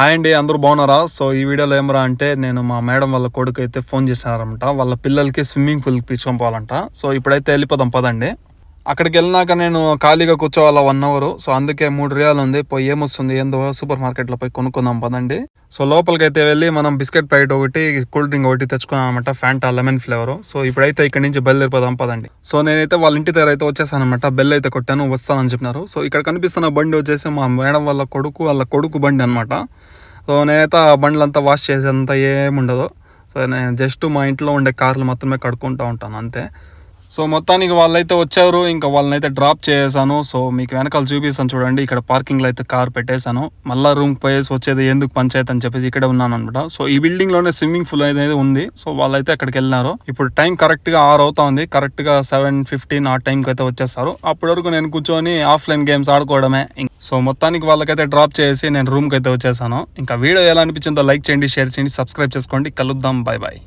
Hi అండి అందరూ బాగున్నారా? సో ఈ వీడియోలో ఏమరా అంటే నేను మా మేడం వాళ్ళ కొడుకు అయితే ఫోన్ చేశారంట. వాళ్ళ పిల్లలకి స్విమ్మింగ్ పూల్కి తీసుకొని పోవాలంట. సో ఇప్పుడైతే వెళ్ళిపోదాం పదండి. అక్కడికి వెళ్ళినాక నేను ఖాళీగా కూర్చోవాలా వన్ అవర్ సో అందుకే మూడు రియాలు ఉంది. పోయి ఏమొస్తుంది ఏందో సూపర్ మార్కెట్లో పోయి కొనుక్కుందాం పదండి. సో లోపలికి అయితే వెళ్ళి మనం బిస్కెట్ ప్యాకెట్ ఒకటి కూల్ డ్రింక్ ఒకటి తెచ్చుకున్నాం అనమాట ఫ్యాంటా లెమన్ ఫ్లేవర్ సో ఇప్పుడైతే ఇక్కడ నుంచి బయలుదేరిపోదాం పదండి. సో నేనైతే వాళ్ళ ఇంటి దగ్గర అయితే వచ్చేసాను అనమాట బెల్ అయితే కొట్టాను వస్తానని చెప్పినారు. సో ఇక్కడ కనిపిస్తున్న బండి వచ్చేసి మా మేడం వాళ్ళ కొడుకు వాళ్ళ కొడుకు బండి అనమాట సో నేనైతే ఆ బండ్లంతా వాష్ చేసేంత ఏముండదు. సో నేను జస్ట్ మా ఇంట్లో ఉండే కార్లు మాత్రమే కడుక్కుంటూ ఉంటాను అంతే. సో మొత్తానికి వాళ్ళైతే వచ్చారు ఇంకా వాళ్ళనైతే డ్రాప్ చేసేసాను. సో మీకు వెనకాల చూపిస్తాను చూడండి ఇక్కడ పార్కింగ్లో అయితే కార్ పెట్టేశాను. మళ్ళీ రూమ్ పోయేసి వచ్చేది ఎందుకు పంచాయత్ అని చెప్పేసి ఇక్కడే ఉన్నాను అనమాట. సో ఈ బిల్డింగ్లోనే స్విమ్మింగ్ పూల్ అనేది ఉంది. సో వాళ్ళైతే అక్కడికి వెళ్ళినారు. ఇప్పుడు టైం కరెక్ట్గా ఆరు అవుతా ఉంది. కరెక్ట్గా సెవెన్ ఫిఫ్టీన్ ఆ టైంకి అయితే వచ్చేస్తారు. అప్పటి వరకు నేను కూర్చొని ఆఫ్లైన్ గేమ్స్ ఆడుకోవడమే. సో మొత్తానికి వాళ్ళకైతే డ్రాప్ చేసి నేను రూమ్కి అయితే వచ్చేసాను. ఇంకా వీడియో ఎలా అనిపించిందో లైక్ చేయండి షేర్ చేయండి సబ్స్క్రైబ్ చేసుకోండి. కలుద్దాం. Bye bye